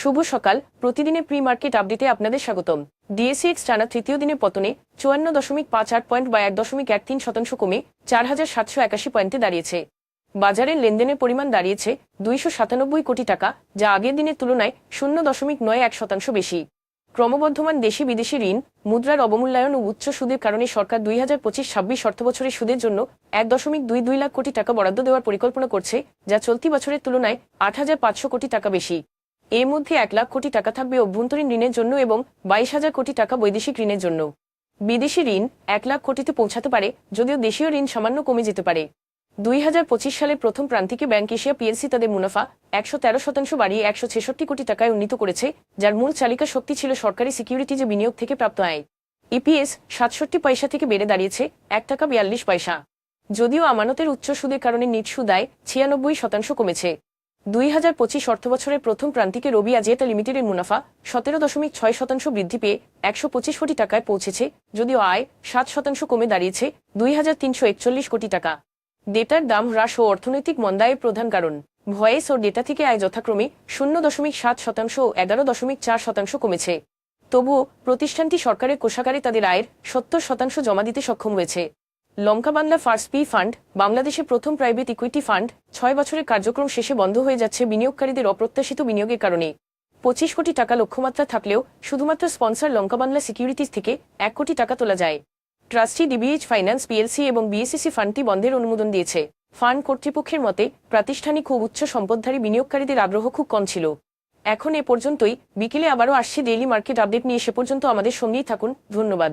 শুভ সকাল। প্রতিদিনের pre market আপডেটে আপনাদের স্বাগতম। ডিএসিএক্স টানা তৃতীয় দিনের পতনে চুয়ান্ন দশমিক পাঁচ আট পয়েন্ট বা এক দশমিক এক তিন শতাংশ কমে চার হাজার সাতশো একাশি পয়েন্টে দাঁড়িয়েছে। বাজারের লেনদেনের পরিমাণ দাঁড়িয়েছে দুইশো সাতানব্বই কোটি টাকা, যা আগের দিনের তুলনায় শূন্য দশমিক নয় এক শতাংশ বেশি। ক্রমবর্ধমান দেশি বিদেশি ঋণ, মুদ্রার অবমূল্যায়ন ও উচ্চ সুদের কারণে সরকার দুই হাজার পঁচিশ ছাব্বিশ অর্থবছরের সুদের জন্য এক দশমিক দুই দুই লাখ কোটি টাকা বরাদ্দ দেওয়ার পরিকল্পনা করছে, যা চলতি বছরের তুলনায় আট হাজার পাঁচশো কোটি টাকা বেশি। এর মধ্যে এক লাখ কোটি টাকা থাকবে অভ্যন্তরীণ ঋণের জন্য এবং বাইশ হাজার কোটি টাকা বৈদেশিক ঋণের জন্য। বিদেশি ঋণ এক লাখ কোটিতে পৌঁছাতে পারে, যদিও দেশীয় ঋণ সামান্য কমে যেতে পারে। দুই হাজার পঁচিশ সালের প্রথম প্রান্তিকে ব্যাংক এশিয়া পিএলসি তাদের মুনাফা একশো তেরো শতাংশ বাড়িয়ে একশো ছেষট্টি কোটি টাকায় উন্নীত করেছে, যার মূল চালিকা শক্তি ছিল সরকারি সিকিউরিটিজে বিনিয়োগ থেকে প্রাপ্ত আয়। ইপিএস সাতষট্টি পয়সা থেকে বেড়ে দাঁড়িয়েছে, এক টাকা বিয়াল্লিশ পয়সা। যদিও আমানতের উচ্চ সুদের কারণে নিট সুদ আয় ছিয়ানব্বই শতাংশ কমেছে। দুই হাজার পঁচিশ অর্থবছরের প্রথম প্রান্তিকে রবি আজিয়েতা লিমিটেডের মুনাফা সতেরো দশমিক ছয় শতাংশ বৃদ্ধি পেয়ে একশো পঁচিশ কোটি টাকায় পৌঁছেছে, যদিও আয় সাত শতাংশ কমে দাঁড়িয়েছে দুই হাজার তিনশো একচল্লিশ কোটি টাকা। ডেটার দাম হ্রাস ও অর্থনৈতিক মন্দায়ের প্রধান কারণ। ভয়েস ও ডেটা থেকে আয় যথাক্রমে শূন্য দশমিক সাত শতাংশ ও এগারো দশমিক চার শতাংশ কমেছে। তবুও প্রতিষ্ঠানটি সরকারের কোষাগারে তাদের আয়ের সত্তর শতাংশ জমা দিতে সক্ষম হয়েছে। Lanka Bangla first P fund, বাংলাদেশের প্রথম প্রাইভেট ইকুইটি ফান্ড, ছয় বছরের কার্যক্রম শেষে বন্ধ হয়ে যাচ্ছে বিনিয়োগকারীদের অপ্রত্যাশিত বিনিয়োগের কারণে। পঁচিশ কোটি টাকা লক্ষ্যমাত্রা থাকলেও শুধুমাত্র স্পন্সর লঙ্কা বাংলা সিকিউরিটিজ থেকে এক কোটি টাকা তোলা যায়। ট্রাস্টি ডিবিএইচ ফাইন্যান্স পিএলসি এবং বিএসসিসি ফান্ডটি বন্ধের অনুমোদন দিয়েছে। ফান্ড কর্তৃপক্ষের মতে, প্রাতিষ্ঠানিক খুব উচ্চ সম্পদধারী বিনিয়োগকারীদের আগ্রহ খুব কম ছিল। এখন এ পর্যন্তই। বিকেলে আবারও আসছি ডেইলি মার্কেট আপডেট নিয়ে সে পর্যন্ত আমাদের সঙ্গেই থাকুন। ধন্যবাদ।